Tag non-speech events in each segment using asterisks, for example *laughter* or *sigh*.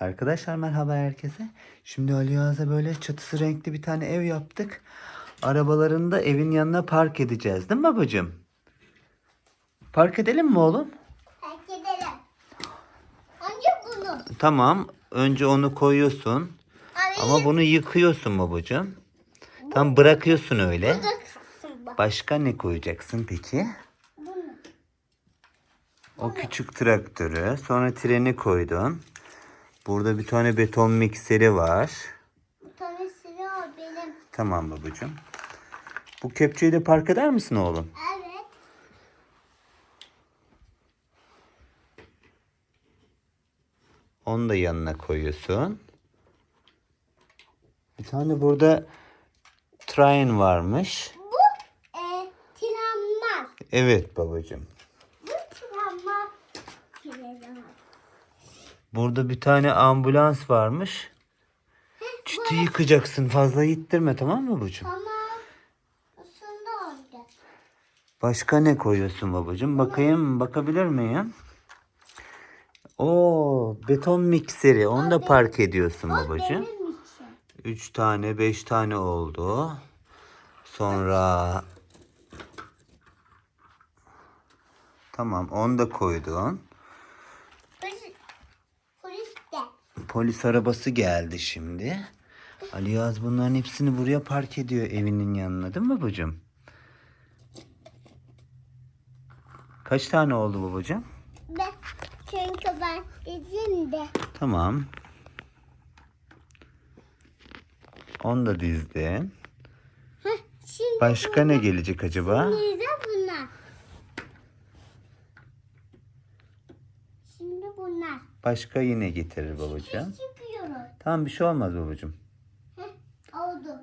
Arkadaşlar merhaba herkese. Şimdi Ali Yağız'a böyle çatısı renkli bir tane ev yaptık. Arabalarını da evin yanına park edeceğiz değil mi babacığım? Park edelim mi oğlum? Fark edelim. Önce bunu. Tamam. Önce onu koyuyorsun. Abi Ama bunu yıkıyorsun babacığım. Tam bırakıyorsun öyle. bu. Başka ne koyacaksın peki? Bunu. O küçük traktörü. Sonra treni koydun. Burada bir tane beton mikseri var. Bir tanesi o benim. Tamam babacığım. Bu kepçeyi de park eder misin oğlum? Evet. Onu da yanına koyuyorsun. Bir tane burada train varmış. Bu e, tramvay. Evet babacığım. Bu tramvay. Tramvay. Burada bir tane ambulans varmış. Çiti yıkacaksın. Fazla yittirme tamam mı babacığım? Tamam. Isındı. Başka ne koyuyorsun babacığım? Bakayım bakabilir miyim? Oo beton mikseri. Onu da park ediyorsun babacığım. 3 tane 5 tane oldu. Sonra Tamam onu da koydun. Polis, polis de. Polis arabası geldi şimdi. Ali Yağız bunların hepsini buraya park ediyor evinin yanına değil mi babacığım? Kaç tane oldu babacığım? Ben, çünkü ben dedim de. Tamam. Onu da dizdin. Heh, şimdi Başka ne gelecek acaba? Şimdi de bunlar. Şimdi bunlar. Başka yine getirir babacığım. Çıkıyoruz. Tamam bir şey olmaz babacığım. Heh, oldu.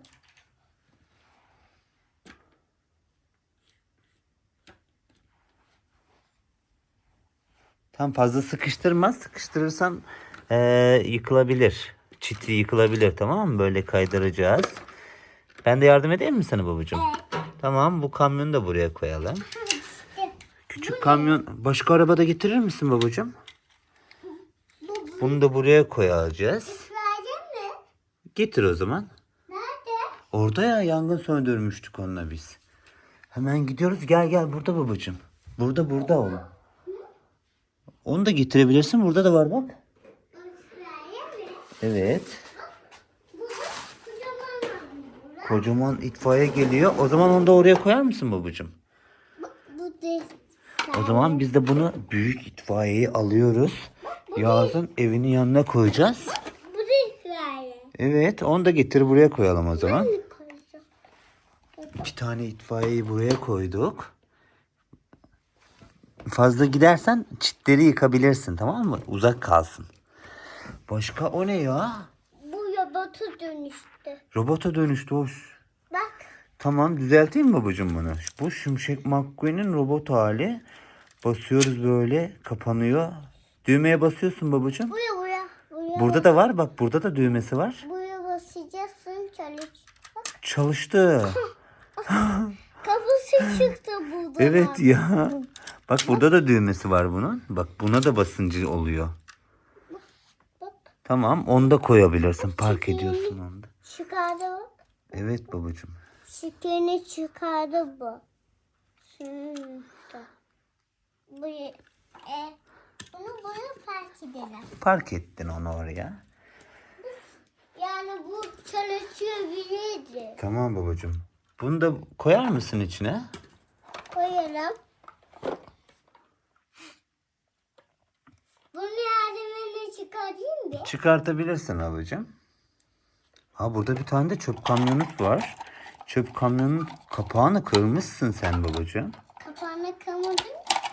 Tam fazla sıkıştırmaz. Sıkıştırırsan eee, yıkılabilir. Çiti yıkılabilir tamam mı? Böyle kaydıracağız. Ben de yardım edeyim mi sana babacığım? Evet. Tamam bu kamyonu da buraya koyalım. Küçük kamyon başka arabada getirir misin babacığım? Bu, bu Bunu da buraya koyacağız. Mi? Getir o zaman. Nerede? Orada ya yangın söndürmüştük onunla biz. Hemen gidiyoruz. Gel gel burada babacığım. Burada burada oğlum. Onu da getirebilirsin. Burada da var bak. Evet. Kocaman itfaiye geliyor. O zaman onu da oraya koyar mısın babacığım? Bu, bu da O zaman biz de bunu büyük itfaiyeyi alıyoruz. Yağız'ın evinin yanına koyacağız. Bu da İsrail'e. Evet onu da getir buraya koyalım o zaman. Ne koyacağım? Bir tane itfaiyeyi buraya koyduk. Fazla gidersen çitleri yıkabilirsin tamam mı? Uzak kalsın. Başka o ne ya? Bu robotu dönüştü. Robota dönüştü o. Bak. Tamam düzelteyim mi babacığım bunu? Bu Şimşek McQueen'in robot hali. Basıyoruz böyle kapanıyor. Düğmeye basıyorsun babacığım. Buraya buraya. Buraya, Burada da var bak burada da düğmesi var. buraya basacaksın çalış. Bak Çalıştı. *laughs* kafası çıktı burada. Evet ya. *laughs* Bak burada da düğmesi var bunun. Bak buna da basıncı oluyor. Bak Tamam onu da koyabilirsin. Park ediyorsun onu da. çıkardı bak. Evet babacığım. Şekerini çıkardı bu. Şurada. Buraya. E, edelim. Park ettin onu oraya. Yani bu çalışabilirdi. Tamam babacığım. Bunu da koyar mısın içine? Koyalım. Bunu yardımını çıkarayım mı? Çıkartabilirsin babacığım. Ha burada bir tane de çöp kamyonut var. Çöp kamyonun kapağını kırmışsın sen babacığım.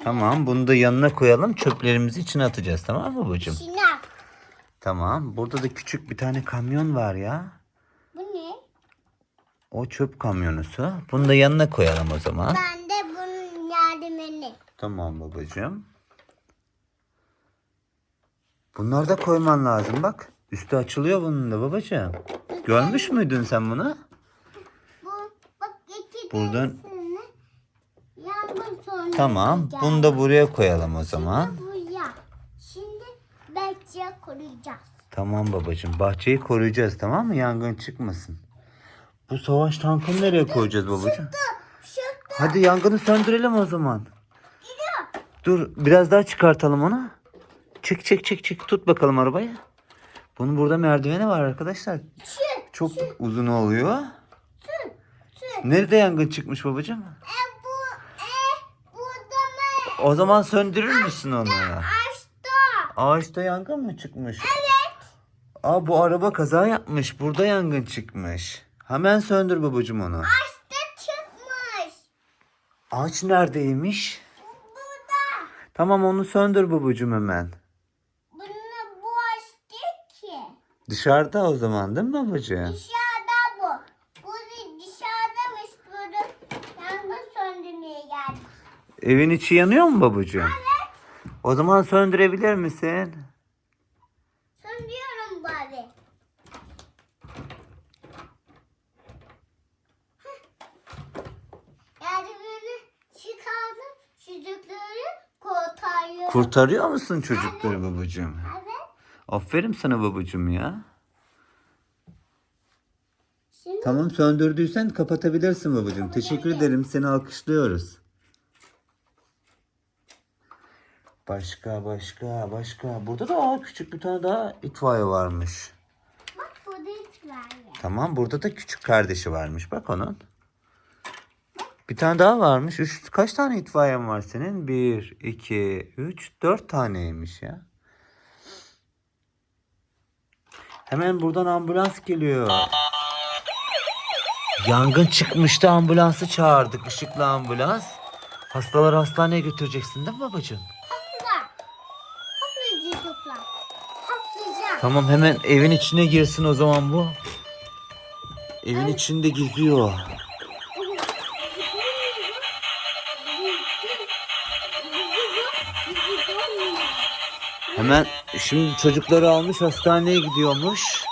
Tamam bunu da yanına koyalım. Çöplerimizi içine atacağız tamam mı babacığım? Şina. Tamam. Burada da küçük bir tane kamyon var ya. Bu ne? O çöp kamyonusu. Bunu da yanına koyalım o zaman. Ben de bunun yardımını. Tamam babacığım. Bunları da koyman lazım bak. Üstü açılıyor bunun da babacığım. Görmüş müydün sen bunu? Bu bak Buradan- Tamam. Bunu da buraya koyalım o zaman. Buraya. Şimdi bekçiye koruyacağız. Tamam babacığım. Bahçeyi koruyacağız tamam mı? Yangın çıkmasın. Bu savaş tankını nereye koyacağız babacığım? Şurada. Hadi yangını söndürelim o zaman. Dur biraz daha çıkartalım onu. Çek çek çek çek tut bakalım arabayı. Bunun burada merdiveni var arkadaşlar. Şu. Çok uzun oluyor. Şu. Şu. Nerede yangın çıkmış babacığım? E bu. E burada mı? O zaman söndürür müsün onu? Açtı. Ağaçta yangın mı çıkmış? Evet. Aa bu araba kaza yapmış. Burada yangın çıkmış. Hemen söndür babacığım onu. Açtı çıkmış. Ağaç neredeymiş? Burada. Tamam onu söndür babacığım hemen. Bunu bu açtı ki. Dışarıda o zaman değil mi babacığım? Dışarıda bu. Bu dışarıdamış bunu. Yangın söndürmeye geldi. Evin içi yanıyor mu babacığım? O zaman söndürebilir misin? Söndürüyorum bari. Böyle çıkardım. Çocukları kurtarıyorum. Kurtarıyor musun çocukları babacığım? Evet. Aferin sana babacığım ya. Şimdi Tamam söndürdüysen kapatabilirsin babacığım. Teşekkür ederim. Seni alkışlıyoruz. Başka başka başka. Burada da aa, küçük bir tane daha itfaiye varmış. bak burada ya. Tamam burada da küçük kardeşi varmış. Bak onun. Bir tane daha varmış. Üç, kaç tane itfaiyen var senin? Bir, iki, üç, dört taneymiş ya. Hemen buradan ambulans geliyor. Yangın çıkmıştı ambulansı çağırdık. ışıklı ambulans. Hastaları hastaneye götüreceksin değil mi babacığım? Tamam hemen evin içine girsin o zaman bu. Evin içinde geziyor. Hemen şimdi çocukları almış hastaneye gidiyormuş.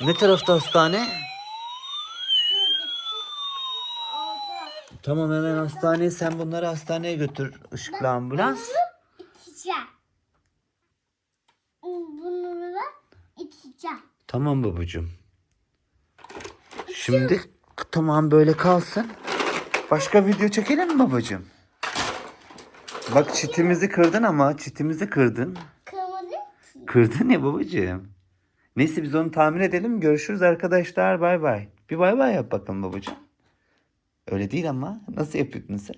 Ne tarafta hastane? Tamam hemen hastaneye sen bunları hastaneye götür ışıklı ambulans. İçeceğim. Bunu da içeceğim. Tamam babacığım. Şimdi tamam böyle kalsın. Başka video çekelim mi babacığım? Bak çitimizi kırdın ama çitimizi kırdın. Kırmızı ki. Kırdın ya babacığım. Neyse biz onu tamir edelim. Görüşürüz arkadaşlar. Bay bay. Bir bay bay yap bakalım babacığım. Öyle değil ama. Nasıl yapıyordun sen?